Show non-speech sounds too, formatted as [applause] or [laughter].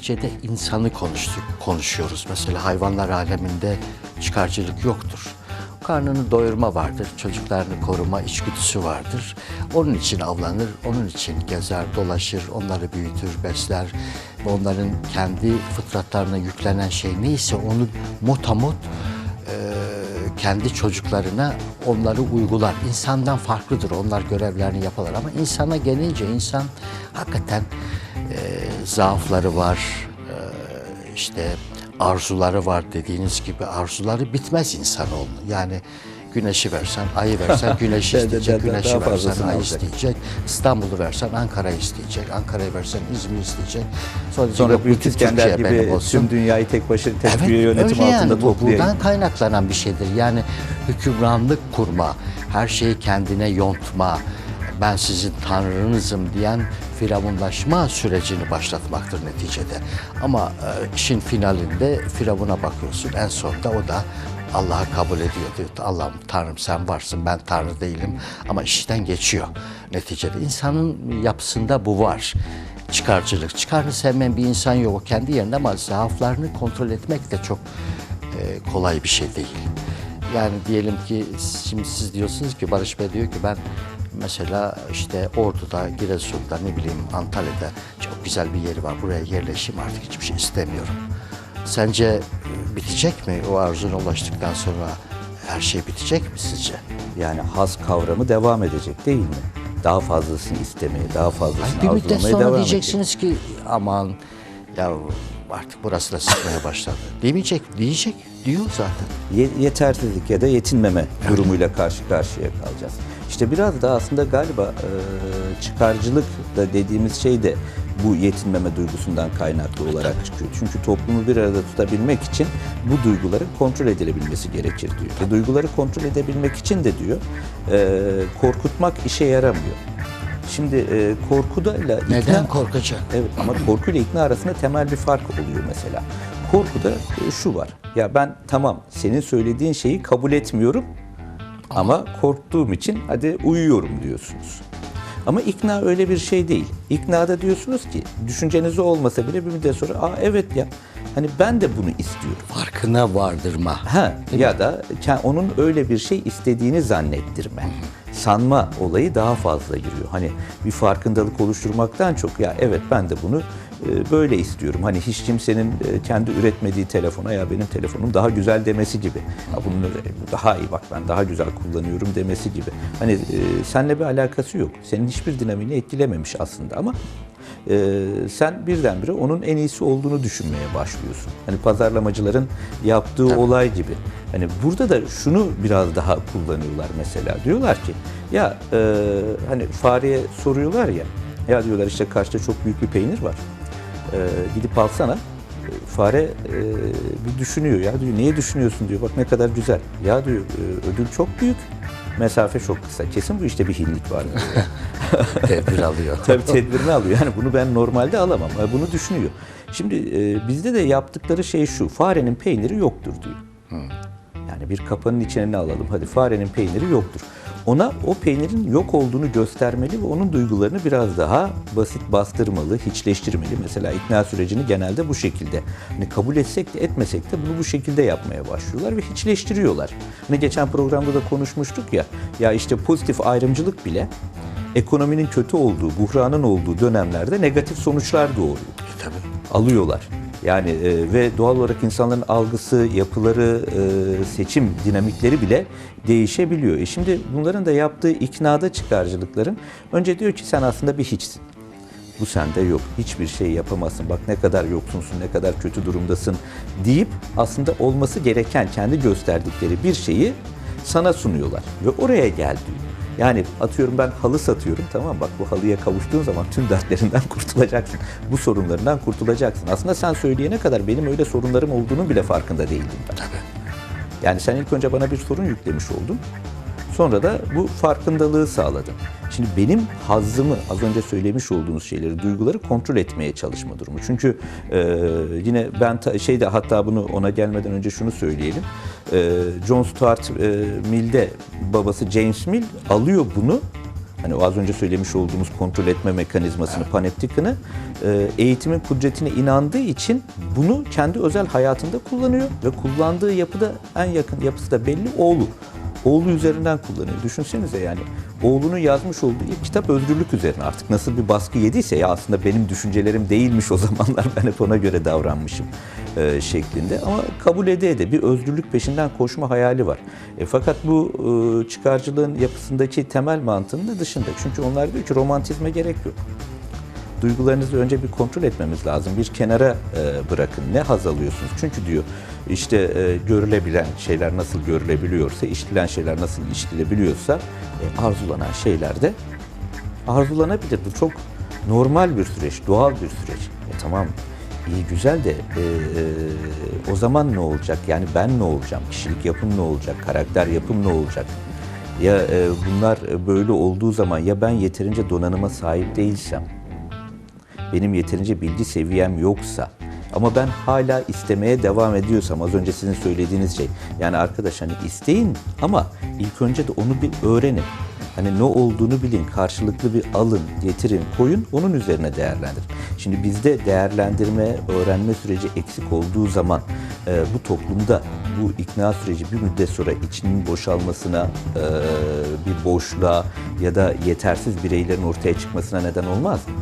neticede insanı konuştuk, konuşuyoruz. Mesela hayvanlar aleminde çıkarcılık yoktur. Karnını doyurma vardır, çocuklarını koruma içgüdüsü vardır. Onun için avlanır, onun için gezer, dolaşır, onları büyütür, besler. Onların kendi fıtratlarına yüklenen şey neyse onu motamot e, kendi çocuklarına onları uygular. İnsandan farklıdır. Onlar görevlerini yaparlar ama insana gelince insan hakikaten e, zaafları var, e, işte arzuları var dediğiniz gibi arzuları bitmez insanoğlu. Yani güneşi versen, ayı versen [laughs] güneşi Daha- isteyecek, güneşi versen fazlasını ay alacak. isteyecek, İstanbul'u versen Ankara'yı isteyecek, Ankara'yı versen İzmir isteyecek. Sonra, Sonra Büyük bütün Türkiye benim gibi olsun. tüm dünyayı tek başı tek Evet, bir yönetim altında yani. Toplayayım. buradan kaynaklanan bir şeydir. Yani hükümranlık kurma, her şeyi kendine yontma, ben sizin tanrınızım diyen firavunlaşma sürecini başlatmaktır neticede. Ama e, işin finalinde firavuna bakıyorsun en sonunda o da Allah'ı kabul ediyor diyor. Allah'ım Tanrım sen varsın ben Tanrı değilim ama işten geçiyor neticede. İnsanın yapısında bu var çıkarcılık. Çıkarını sevmeyen bir insan yok. O kendi yerinde ama zaaflarını kontrol etmek de çok e, kolay bir şey değil. Yani diyelim ki şimdi siz diyorsunuz ki Barış Bey diyor ki ben mesela işte Ordu'da, Giresun'da ne bileyim Antalya'da çok güzel bir yeri var. Buraya yerleşeyim artık hiçbir şey istemiyorum. Sence e, bitecek mi o arzuna ulaştıktan sonra her şey bitecek mi sizce? Yani haz kavramı devam edecek değil mi? Daha fazlasını istemeye, daha fazlasını Ay, bir müddet sonra devam edecek. diyeceksiniz ki aman ya artık burası da sıkmaya başladı. Demeyecek, diyecek, diyor zaten. Ye- yetersizlik ya da yetinmeme durumuyla karşı karşıya kalacağız. İşte biraz da aslında galiba e, çıkarcılık da dediğimiz şey de bu yetinmeme duygusundan kaynaklı olarak çıkıyor. Çünkü toplumu bir arada tutabilmek için bu duyguların kontrol edilebilmesi gerekir diyor. Ve duyguları kontrol edebilmek için de diyor e, korkutmak işe yaramıyor. Şimdi e, korkudayla ikna- Neden korkacak? Evet ama korkuyla ikna arasında temel bir fark oluyor mesela. Korkuda e, şu var. Ya ben tamam senin söylediğin şeyi kabul etmiyorum ama korktuğum için hadi uyuyorum diyorsunuz. Ama ikna öyle bir şey değil. İknada diyorsunuz ki düşünceniz olmasa bile bir müddet sonra aa evet ya hani ben de bunu istiyorum. Farkına vardırma. Ha ya da ke- onun öyle bir şey istediğini zannettirme. Sanma olayı daha fazla giriyor. Hani bir farkındalık oluşturmaktan çok ya evet ben de bunu böyle istiyorum. Hani hiç kimsenin e, kendi üretmediği telefona ya benim telefonum daha güzel demesi gibi. Ya bunun öyle- daha iyi bak ben daha güzel kullanıyorum demesi gibi. Hani e, seninle bir alakası yok. Senin hiçbir dinamini etkilememiş aslında ama e, sen birdenbire onun en iyisi olduğunu düşünmeye başlıyorsun. Hani pazarlamacıların yaptığı olay gibi. Hani burada da şunu biraz daha kullanıyorlar mesela. Diyorlar ki ya e, hani fareye soruyorlar ya ya diyorlar işte karşıda çok büyük bir peynir var. E, gidip alsana. E, Fare e, bir düşünüyor ya diyor niye düşünüyorsun diyor bak ne kadar güzel. Ya diyor e, ödül çok büyük mesafe çok kısa. Kesin bu işte bir hinlik var. diyor. [laughs] Tedbir alıyor. [laughs] Tabii tedbirini alıyor. Yani bunu ben normalde alamam. Bunu düşünüyor. Şimdi e, bizde de yaptıkları şey şu. Farenin peyniri yoktur diyor. Yani bir kapanın içine ne alalım? Hadi farenin peyniri yoktur. Ona o peynirin yok olduğunu göstermeli ve onun duygularını biraz daha basit bastırmalı, hiçleştirmeli. Mesela ikna sürecini genelde bu şekilde. Hani kabul etsek de etmesek de bunu bu şekilde yapmaya başlıyorlar ve hiçleştiriyorlar. Hani geçen programda da konuşmuştuk ya, ya işte pozitif ayrımcılık bile ekonominin kötü olduğu, buhranın olduğu dönemlerde negatif sonuçlar doğuruyor Tabii. alıyorlar. Yani e, ve doğal olarak insanların algısı, yapıları, e, seçim dinamikleri bile değişebiliyor. E şimdi bunların da yaptığı iknada çıkarcılıkların önce diyor ki sen aslında bir hiçsin. Bu sende yok. Hiçbir şey yapamazsın. Bak ne kadar yoksunsun, ne kadar kötü durumdasın deyip aslında olması gereken kendi gösterdikleri bir şeyi sana sunuyorlar. Ve oraya gel diyor. Yani atıyorum ben halı satıyorum tamam bak bu halıya kavuştuğun zaman tüm dertlerinden [laughs] kurtulacaksın. Bu sorunlarından kurtulacaksın. Aslında sen söyleyene kadar benim öyle sorunlarım olduğunun bile farkında değildim ben. Yani sen ilk önce bana bir sorun yüklemiş oldun. Sonra da bu farkındalığı sağladın. Şimdi benim hazzımı, az önce söylemiş olduğunuz şeyleri, duyguları kontrol etmeye çalışma durumu. Çünkü e, yine ben ta, şeyde hatta bunu ona gelmeden önce şunu söyleyelim. E, John Stuart e, Mill'de babası James Mill alıyor bunu hani az önce söylemiş olduğumuz kontrol etme mekanizmasını, paneptikini e, eğitimin kudretine inandığı için bunu kendi özel hayatında kullanıyor ve kullandığı yapı da en yakın yapısı da belli oğlu. Oğlu üzerinden kullanıyor. Düşünsenize yani oğlunun yazmış olduğu ilk kitap özgürlük üzerine. Artık nasıl bir baskı yediyse ya aslında benim düşüncelerim değilmiş o [laughs] zamanlar ben hep ona göre davranmışım e, şeklinde. Ama kabul ede de bir özgürlük peşinden koşma hayali var. E, fakat bu e, çıkarcılığın yapısındaki temel mantığının da dışında. Çünkü onlar diyor ki romantizme gerek yok duygularınızı önce bir kontrol etmemiz lazım. Bir kenara e, bırakın. Ne haz alıyorsunuz? Çünkü diyor işte e, görülebilen şeyler nasıl görülebiliyorsa, işitilen şeyler nasıl işitilebiliyorsa e, arzulanan şeyler de arzulanabilir. Bu çok normal bir süreç, doğal bir süreç. E tamam iyi güzel de e, e, o zaman ne olacak? Yani ben ne olacağım? Kişilik yapım ne olacak? Karakter yapım ne olacak? Ya e, bunlar böyle olduğu zaman ya ben yeterince donanıma sahip değilsem, benim yeterince bilgi seviyem yoksa ama ben hala istemeye devam ediyorsam az önce sizin söylediğiniz şey yani arkadaş hani isteyin ama ilk önce de onu bir öğrenin. Hani ne olduğunu bilin, karşılıklı bir alın, getirin, koyun, onun üzerine değerlendirin. Şimdi bizde değerlendirme, öğrenme süreci eksik olduğu zaman e, bu toplumda bu ikna süreci bir müddet sonra içinin boşalmasına, e, bir boşluğa ya da yetersiz bireylerin ortaya çıkmasına neden olmaz mı?